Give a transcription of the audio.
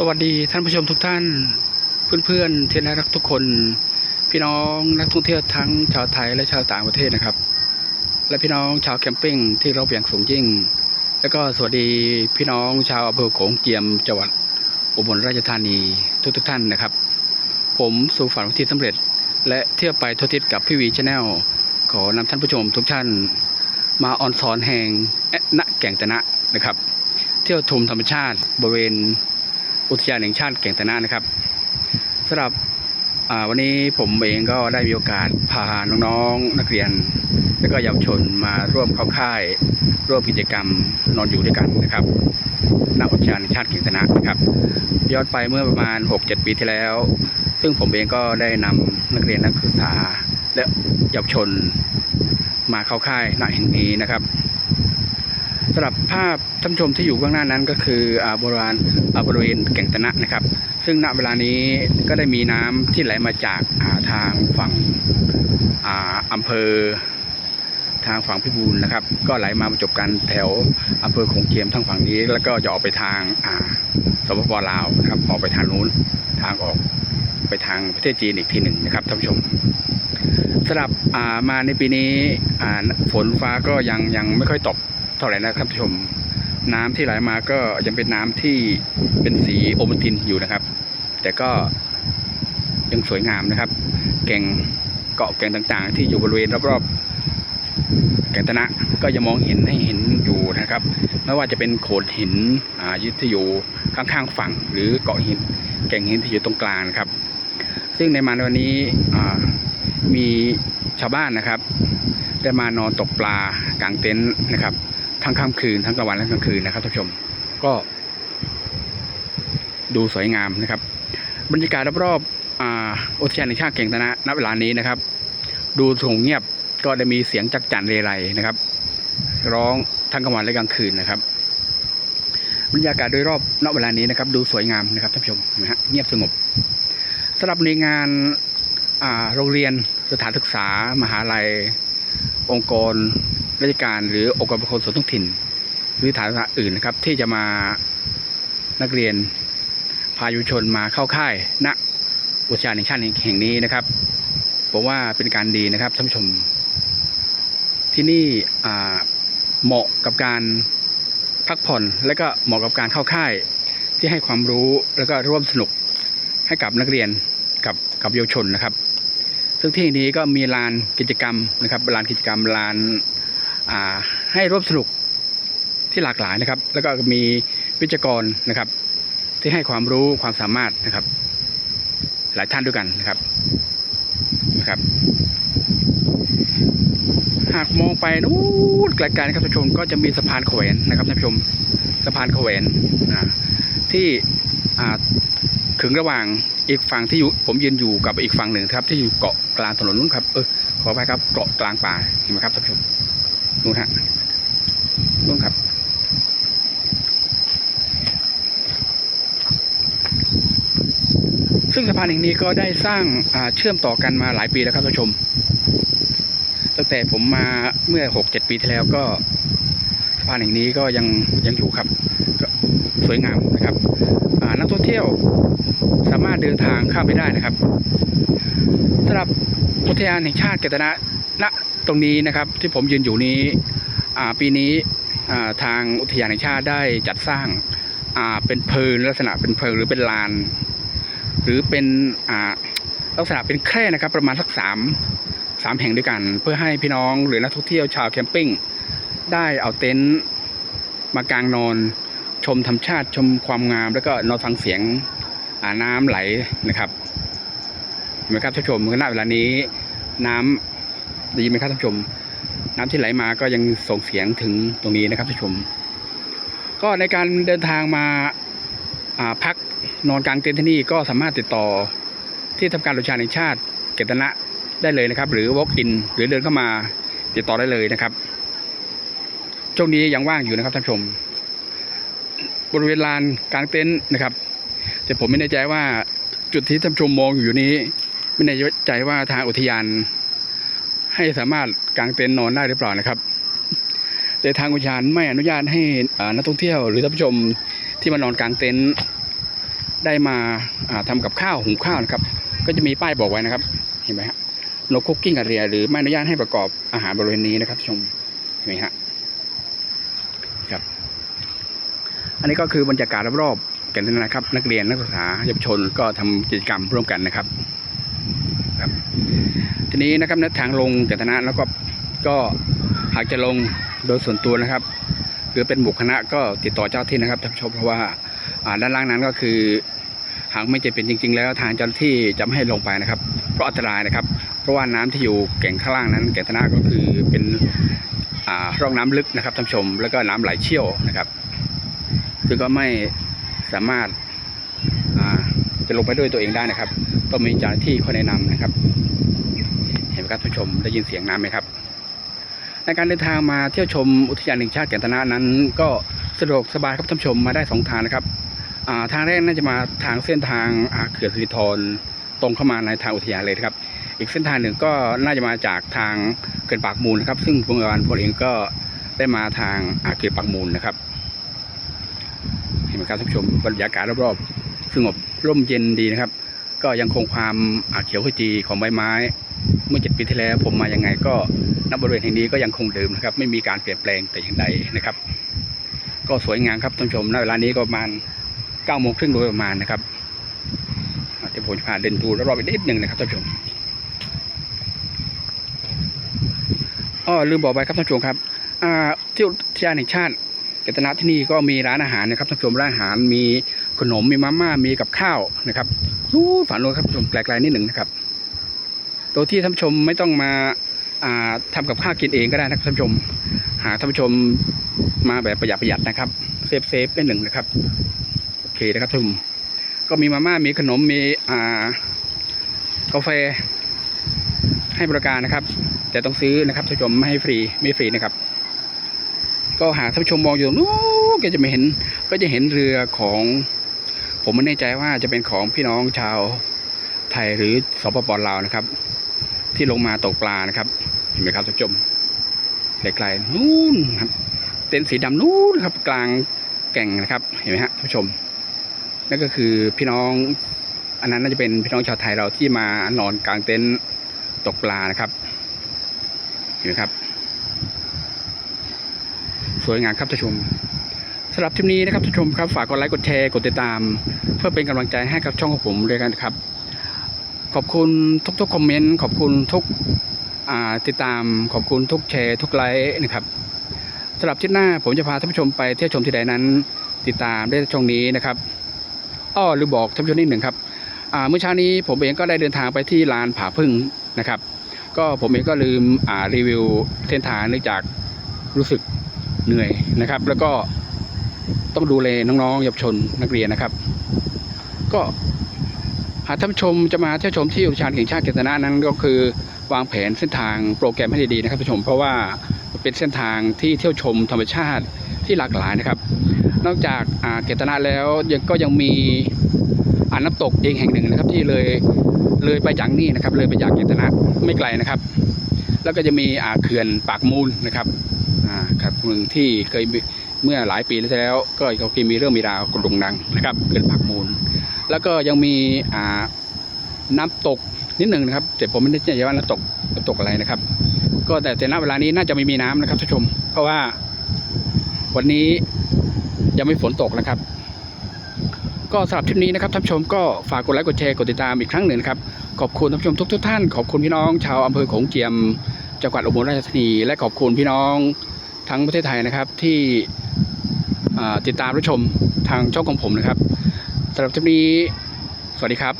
สวัสดีท่านผู้ชมทุกท่าน เพื่อนๆที่น่ารักทุกคน พี่น้องนักท่องเที่ยวทั้งชาวไทยและชาวต่างประเทศนะครับ และพี่น้องชาวแคมปิ้งที่เราอย่างสูงยิ่ง แล้วก็สวัสดีพี่น้องชาวอำเภอโขงเจียมจังหวัดอุบลราชธานีทุกๆท่านนะครับ ผมสู่ฝันวันที่สำเร็จ และเที่ยวไปทั่วทิศกับพี่วีชาแนลขอนำท่านผู้ชมทุกท่าน มาออนซอนแห่งณแก่งตะนะนะครับ เที่ยวชมธรรมชาติบริเวณ อุทยานแห่งชาติแก่งตะนะนะครับสำหรับวันนี้ผมเองก็ได้มีโอกาสพาน้องๆนักเรียน และก็เยาวชนมาร่วมเข้าค่าย ร่วมกิจกรรมนอนอยู่ด้วยกันนะครับณอุทยานแห่งชาติแก่งตะนะนะครับย้อนไปเมื่อประมาณ 6-7 ปีที่แล้ว ซึ่งผมเองก็ได้นำนักเรียนนักศึกษาและเยาวชนมาเข้าค่ายณแห่งนี้นะครับ สำหรับภาพท่านชมที่อยู่ข้างหน้านั้นก็คืออาบริเวณอ่าบริเวณแก่งตะนะนะครับ ซึ่งณเวลานี้ก็ได้มีน้ำที่ไหลมาจากาทางฝั่งอาอำเภอทางฝั่งพิบูลนะครับ ก็ไหลมาบรรจบกันแถวอำเภอโขงเจียมทางฝั่งนี้ แล้วก็จะออกไปทางอาสปปลาวนะครับออกไปทางนู้นทางออกไปทางประเทศจีนอีกทีหนึ่งนะครับท่านผู้ชมสำหรับมาในปีนี้ฝนฟ้าก็ยังยังไม่ค่อยตก เท่าไหร่นะครับท่านผู้ชม น้ำที่ไหลมาก็ยังเป็นน้ำที่เป็นสีโอมตินอยู่นะครับ แต่ก็ยังสวยงามนะครับ แก่งเกาะแก่งต่างๆ ที่อยู่บริเวณรอบๆแก่งตะนะก็ยังมองเห็นให้เห็นอยู่นะครับ ไม่ว่าจะเป็นโขดหินอ่ายึดที่อยู่ข้างๆฝั่ง หรือเกาะหิน แก่งหินที่อยู่ตรงกลางครับ ซึ่งในมาในวันนี้มีชาวบ้านนะครับ ได้มานอนตกปลากลางเต็นท์นะครับ ทั้งค่ำคืนทั้งกลางวันและกลางคืนนะครับท่านผู้ชมก็ ดูสวยงามนะครับ บรรยากาศรอบๆอุทยานแห่งชาติเก่งตนะณเวลานี้นะครับ ดูสงบเงียบก็ได้มีเสียงจักจั่นเรไรนะครับ ร้องทั้งกลางวันและกลางคืนนะครับ บรรยากาศโดยรอบณเวลานี้นะครับ ดูสวยงามนะครับท่านผู้ชมนไหมฮะเงียบสงบสำหรับในงานโรงเรียนสถานศึกษามหาลัย องค์กร ราชการหรือองค์กรปกครองส่วนท้องถิ่น หรือฐานอื่นนะครับ ที่จะมานักเรียนพายุชนมาเข้าค่ายณอุทยานแห่งชาติแห่งนี้นะครับผมว่าเป็นการดีนะครับท่านผู้ชม ที่นี่เหมาะกับการพักผ่อน และก็เหมาะกับการเข้าค่ายที่ให้ความรู้แล้วก็ร่วมสนุกให้กับนักเรียนกับกับเยาวชนนะครับ ซึ่งที่นี้ก็มีลานกิจกรรมนะครับลานกิจกรรมลาน ให้ร่วมสนุกที่หลากหลายนะครับ แล้วก็มีวิจกรนะครับ ที่ให้ความรู้ความสามารถนะครับ หลายท่านด้วยกันนะครับนะครับ หากมองไปนู้นไกลๆนะครับท่านผู้ชมก็จะมีสะพานแขวนนะครับท่านผู้ชมสะพานแขวนอ่าที่อ่าถึงระหว่างอีกฝั่งที่อยู่ผมยืนอยู่กับอีกฝั่งหนึ่งครับ ที่อยู่เกาะกลางถนนนู้นครับเออขอไปครับเกาะกลางป่าเห็นไหมครับท่านผู้ชม นู่นฮะนู่นครับ ซึ่งสะพานแห่งนี้ก็ได้สร้างาเชื่อมต่อกันมาหลายปีแล้วครับท่านผู้ชม ตั้งแต่ผมมาเมื่อหกเจ็ดปีที่แล้วก็สะพานแห่งนี้ก็ยังยังอยู่ครับสวยงามนะครับนักท่องเที่ยวสามารถเดินทางข้ามไปได้นะครับสำหรับอุทยานแห่งชาติเกตนะ ณตรงนี้นะครับที่ผมยืนอยู่นี้ปีนี้ทางอุทยานแห่งชาติได้จัดสร้างาเป็นเพลินลักษณะเป็นเพลิงหรือเป็นลาน หรือเป็นลักษณะเป็นแคร่นะครับ ประมาณสักสามสามแห่งด้วยกัน เพื่อให้พี่น้องหรือนักท่องเที่ยวชาวแคมปิ้งได้เอาเต็นท์มากางนอน ชมธรรมชาติชมความงาม แล้วก็นอนฟังเสียงน้ำไหลนะครับเห็นไหมครับท่านผู้ชมขณะเวลานี้น้ำ ได้ยินไหมครับท่านผู้ชม น้ำที่ไหลมาก็ยังส่งเสียงถึงตรงนี้นะครับท่านผู้ชม ก็ในการเดินทางมาาพักนอนกลางเต็นท์ที่นี่ก็สามารถติดต่อที่ทำการอุทยานแห่งชาติเกตนะได้เลยนะครับ หรือ walk in หรือเดินเข้ามาติดต่อได้เลยนะครับช่วงนี้ยังว่างอยู่นะครับท่านผู้ชม บริเวณลานกลางเต็นท์นะครับ แต่ผมไม่แน่ใจว่าจุดที่ท่านผู้ชมมองอยู่นี้ ไม่แน่ใจว่าทางอุทยาน ให้สามารถกางเต็นท์นอนได้หรือเปล่านะครับ แต่ทางอุทยานไม่อนุญาตให้นักท่องเที่ยว หรือท่านผู้ชมที่มานอนกลางเต็นท์ได้มาอ่าทำกับข้าวหุงข้าวนะครับ ก็จะมีป้ายบอกไว้นะครับ เห็นไหมฮะ no cooking area หรือไม่อนุญาตให้ประกอบอาหารบริเวณนี้นะครับชมเห็นไหมฮะครับ อันนี้ก็คือบรรยากาศรอบๆกันนะครับ นักเรียนนักศึกษาเยาวชนก็ทำกิจกรรมร่วมกันนะครับ ทีนี้นะครับในทางลงจากคณะแล้วก็ก็หากจะลงโดยส่วนตัวนะครับ หรือเป็นหมู่คณะก็ติดต่อเจ้าที่นะครับท่านผู้ชมเพราะว่าด้านล่างนั้นก็คือหากไม่จะเป็นจริง ๆ แล้วทางเจ้าหน้าที่จะไม่ให้ลงไปนะครับ เพราะอันตรายนะครับ เพราะว่าน้ำที่อยู่แก่งข้างล่างนั้น แก่งธนาก็คือเป็นร่องน้ำลึกนะครับท่านผู้ชม แล้วก็น้ำไหลเชี่ยวนะครับซึ่งก็ไม่สามารถจะลงไปด้วยตัวเองได้นะครับ ต้องมีเจ้าหน้าที่คอยแนะนำนะครับ เห็นไหมครับท่านผู้ชมได้ยินเสียงน้ำไหมครับ ในการเดินทางมาเที่ยวชมอุทยานแห่งชาติแก่งตนะนั้น ก็สะดวกสบายครับท่านผู้ชมมาได้สองทางนะครับาทางแรกน่าจะมาทางเส้นทางอาเขื่อนสิริธรตรงเข้ามาในทางอุทยานเลยครับ อีกเส้นทางหนึ่งก็น่าจะมาจากทางเขื่อนปากมูลนะครับ ซึ่งปัจจุบันผมเองก็ได้มาทางอาเขื่อนปากมูลนะครับ เห็นไหมครับท่านผู้ชมบรรยากาศรอบๆสงบร่มเย็นดีนะครับ ก็ยังคงความเขียวขจีของใบไม้ เมื่อเจ็ปีที่แล้วผมมายังไงก็ณบริเวณแห่งนี้ก็ยังคงเดิมนะครับ ไม่มีการเปลี่ยนแปลงแต่อย่างใดนะครับ ก็สวยงามครับท่านผู้ชมณเวลานี้ก็ประมาณเก้าโมงครึ่งโดยประมาณนะครับเดี๋ยวผมจะพาเดินดูรอบๆอีกนิดหนึ่งนะครับท่านผู้ชมอ้อลืมบอกไปครับท่านผู้ชมครับที่อุทยานแห่งชาติเกตนาที่นี่ก็มีร้านอาหารนะครับท่านผู้ชมร้านอาหารมี ขนมมีมาม่ามีกับข้าวนะครับนู้ฝันโลครับท่านผู้ชมไกลๆนิดหนึ่งนะครับ โดยที่ท่านผู้ชมไม่ต้องมาอ่าทำกับข้าวกินเองก็ได้นะครับท่านผู้ชม หาท่านผู้ชมมาแบบประหยัดประหยัดนะครับ เซฟเซฟได้หนึ่งนะครับโอเคนะครับท่านก็มีมาม่ามีขนมมีอ่ากาแฟให้บริการนะครับ แต่ต้องซื้อนะครับท่านผู้ชมไม่ให้ฟรีไม่ฟรีนะครับ ก็หากท่านผู้ชมมองอยู่นู้นก็จะไม่เห็นก็จะเห็นเรือของ ผมไม่แน่ใจว่าจะเป็นของพี่น้องชาวไทยหรือสปปลาวนะครับ ที่ลงมาตกปลานะครับเห็นไหมครับท่านผู้ชมไกลๆนู่นครับ เต็นท์สีดำนู่นครับ กลางแก่งนะครับเห็นไหมฮะท่านผู้ชม นั่นก็คือพี่น้อง อันนั้นน่าจะเป็นพี่น้องชาวไทยเราที่มานอนกลางเต็นท์ตกปลานะครับเห็นไหมครับ สวยงามครับท่านผู้ชม สำหรับทริปนี้นะครับท่านผู้ชมครับฝากกดไลค์กดแชร์กดติดตาม เพื่อเป็นกำลังใจให้กับช่องของผมด้วยกันครับ ขอบคุณทุกๆคอมเมนต์ขอบคุณทุกติดตามขอบคุณทุกแชร์ทุกไลค์นะครับสำหรับที่หน้าผมจะพาท่านผู้ชมไปเที่ยวชมที่ใดนั้น ติดตามได้ช่องนี้นะครับอ้อหรือบอกท่านผู้ชมนิดหนึ่งครับเมื่อเช้านี้ผมเองก็ได้เดินทางไปที่ลานผาพึ่งนะครับ ก็ผมเองก็ลืมรีวิวเส้นทางเนื่องจากรู้สึกเหนื่อยนะครับ แล้วก็ ต้องดูแลน้องๆเยาวชนนักเรียนนะครับ ก็หากท่านชมจะมาเที่ยวชมที่อุทยานแห่งชาติเกตนานั้นก็คือวางแผนเส้นทางโปรแกรมให้ดีๆนะครับท่านผู้ชม เพราะว่าเป็นเส้นทางที่เที่ยวชมธรรมชาติที่หลากหลายนะครับ นอกจากอ่าเกตนาแล้วยังก็ยังมีอ่าน้ำตกเองแห่งหนึ่งนะครับที่เลยเลยไปจากนี่นะครับ เลยไปจากเกตนาไม่ไกลนะครับ แล้วก็จะมีอ่าเขื่อนปากมูลนะครับอ่าครับเมืองที่เคยมี เมื่อหลายปีที่แล้ว ก็เขาเคยมีเรื่องมีราวกระดงดังนะครับเขื่อนปากมูล แล้วก็ยังมีอ่าน้ำตกนิดหนึ่งนะครับแต่ผมไม่แน่ใจว่าน้ำตกน้ำตกอะไรนะครับ ก็แต่แต่ณเวลานี้น่าจะไม่มีน้ำนะครับท่านผู้ชม เพราะว่าวันนี้ยังไม่ฝนตกนะครับ ก็สำหรับทริปนี้นะครับท่านผู้ชมก็ฝากกดไลค์กดแชร์กดติดตามอีกครั้งหนึ่งครับขอบคุณท่านผู้ชมทุกทุกท่าน ขอบคุณพี่น้องชาวอำเภอโขงเจียมจังหวัดอุบลราชธานีและขอบคุณพี่น้อง ทั้งประเทศไทยนะครับที่ติดตามรับชมทางช่องของผมนะครับสำหรับทริปนี้ สวัสดีครับ